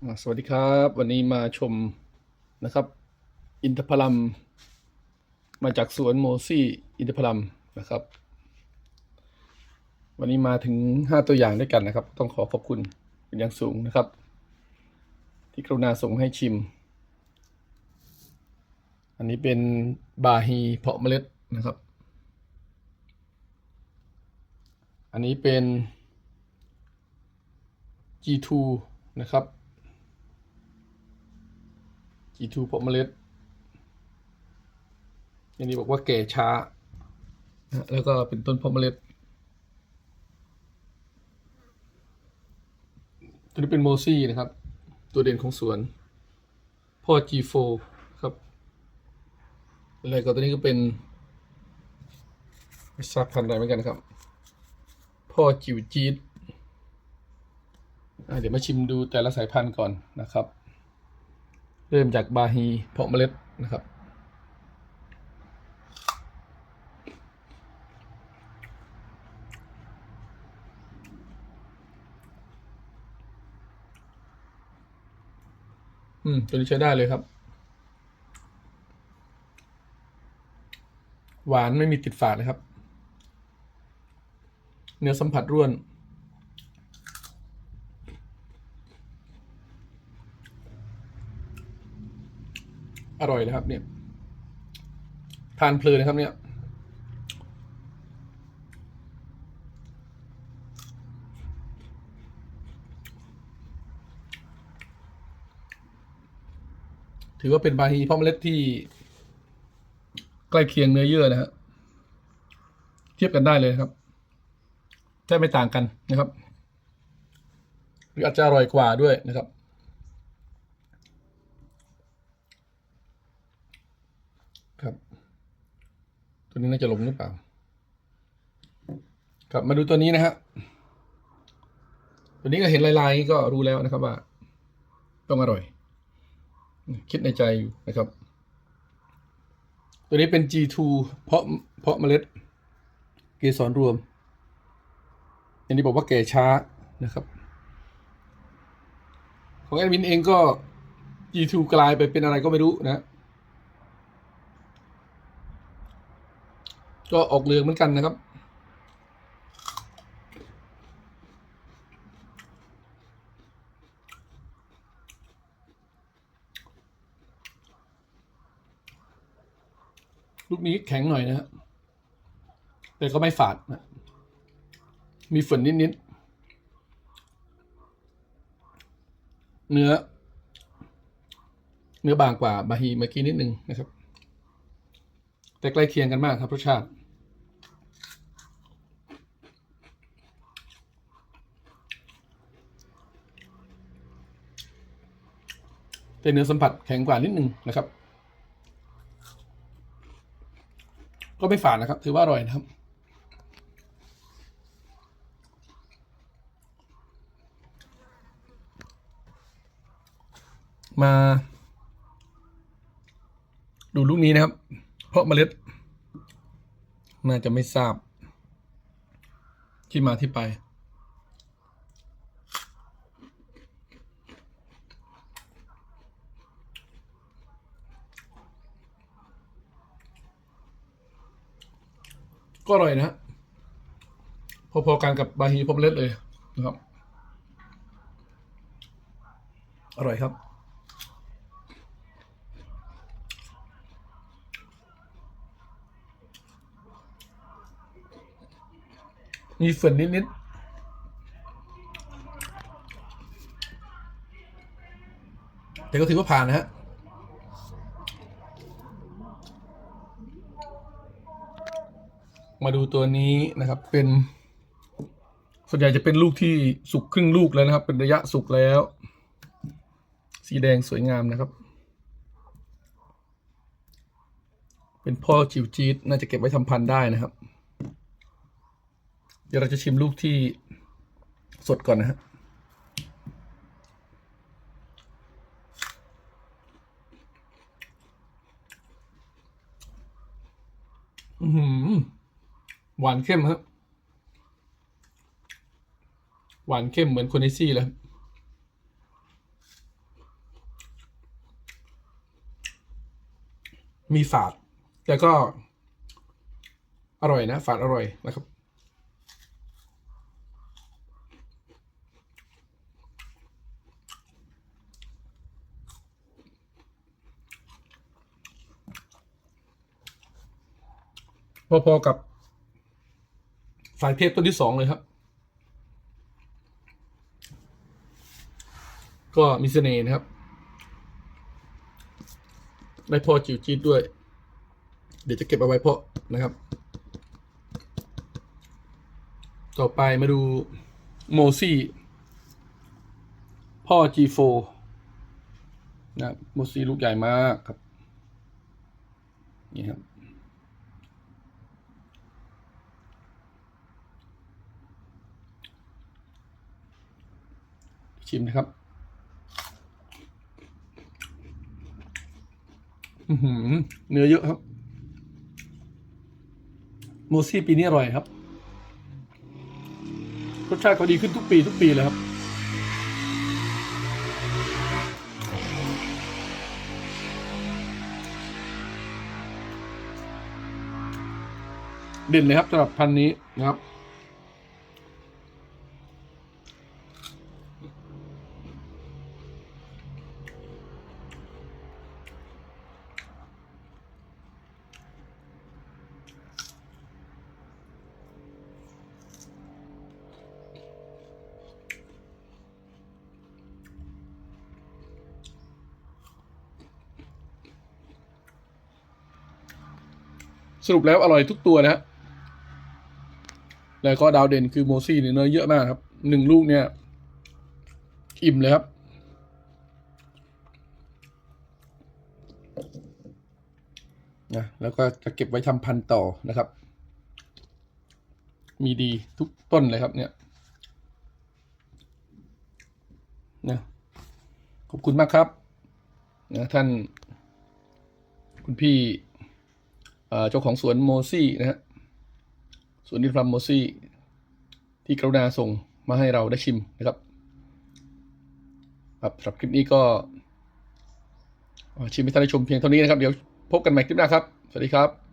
สวัสดีครับ วันนี้มาชมนะครับ อินทผลัม มาจากสวนโมซี่อินทผลัมนะครับ วันนี้มาถึงห้าตัวอย่างด้วยกันนะครับ ต้องขอขอบคุณเป็นอย่างสูงนะครับ ที่กรุณาส่งให้ชิม อันนี้เป็นบาฮีเพาะเมล็ดนะครับ อันนี้เป็น G2 นะครับ G2 เพาะเมล็ดอันนี้บอกว่าแก่ช้า แล้วก็เป็นต้นเพาะเมล็ดตัวนี้เป็นโมซี่นะครับ ตัวเด่นของสวน พ่อ G4 ครับแล้วก็ตัวนี้ก็เป็นทราบพันธุ์อะไรเหมือนกันครับ พ่อจิ๋วจี๊ดเดี๋ยวมาชิมดูแต่ละสายพันธุ์ก่อนนะครับ เริ่มจากบาฮีเพาะเมล็ดนะครับ อืม ตัวนี้ใช้ได้เลยครับ หวานไม่มีติดฝาดนะครับ เนื้อสัมผัสร่วน อร่อยนะครับ เนี่ย ทานเพลินนะครับ เนี่ยถือว่าเป็นบาฮีพาะเมล็ดที่ ใกล้เคียงเนื้อเยื่อนะฮะเทียบกันได้เลยนะครับแทบไม่ต่างกันนะครับ หรืออาจจะอร่อยกว่าด้วยนะครับ ตัวนี้น่าจะลงหรือเปล่าครับมาดูตัวนี้นะฮะตัวนี้ก็เห็นลายๆก็รู้แล้วนะครับว่า ต้องอร่อย คิดในใจอยู่นะครับ ตัวนี้เป็น G2 เพาะเพาะเมล็ด เกสรรวม อันนี้บอกว่าแก่ช้านะครับ ของแอดมินเองก็ G2 กลายไปเป็นอะไรก็ไม่รู้นะ ก็ออกเหลืองเหมือนกันนะครับ ลูกนี้แข็งหน่อยนะฮะแต่ก็ไม่ฝาดนะ มีฝนนิด ๆ เนื้อ เนื้อบางกว่าบาฮีเมื่อกี้นิดนึงนะครับ แต่ใกล้เคียงกันมากครับรสชาติ แต่เนื้อสัมผัสแข็งกว่านิดนึงนะครับ ก็ไม่ฝาดนะครับ ถือว่าอร่อยนะครับมา ดูลูกนี้นะครับ เพราะเมล็ด น่าจะไม่ทราบ ที่มาที่ไป ก็อร่อยนะ พอๆกันกับบาฮีพอมเล็ดเลยนะครับ อร่อยครับ มีฝนนิดๆแต่ก็ถือว่าผ่านนะฮะมาดูตัวนี้นะครับเป็น ส่วนใหญ่จะเป็นลูกที่สุกครึ่งลูกแล้วนะครับ เป็นระยะสุกแล้ว สีแดงสวยงามนะครับ เป็นพ่อจิ๋วจี๊ดน่าจะเก็บไว้ทำพันธุ์ได้นะครับ เดี๋ยวเราจะชิมลูกที่สดก่อนนะฮะหวานเข้มครับ หวานเข้มเหมือนคนไอซี่เลยมีฝาด แต่ก็อร่อยนะ ฝาดอร่อยนะครับ พอๆกับ สายเทพต้นที่สองเลยครับ ก็มีเสน่ห์นะครับ ได้พ่อจิ๋วจี๊ดด้วย เดี๋ยวจะเก็บเอาไว้เพาะนะครับ ต่อไปมาดูโมซี่พ่อ G4 นะโมซี่ลูกใหญ่มากครับ นี่ครับ ชิมนะครับอือหือเนื้อเยอะครับโมซี่ปีนี้อร่อยครับ รสชาติเขาดีขึ้นทุกปีทุกปีเลยครับ เด่นเลยครับสำหรับพันธุ์นี้นะครับ สรุปแล้วอร่อยทุกตัวนะฮะแล้วก็ดาวเด่นคือโมซี่เนี่ยเนื้อเยอะมากครับหนึ่งลูกเนี่ย อิ่มเลยครับ นะ แล้วก็จะเก็บไว้ทำพันต่อนะครับ มีดีทุกต้นเลยครับเนี่ยนะขอบคุณมากครับนะท่าน คุณพี่ เจ้าของสวนโมซี่นะฮะสวนดินฟลัมโมซี่ ที่กรุณาส่งมาให้เราได้ชิมนะครับครับสำหรับคลิปนี้ก็ชิมให้ท่านได้ชมเพียงเท่านี้นะครับ เดี๋ยวพบกันใหม่คลิปหน้าครับ สวัสดีครับ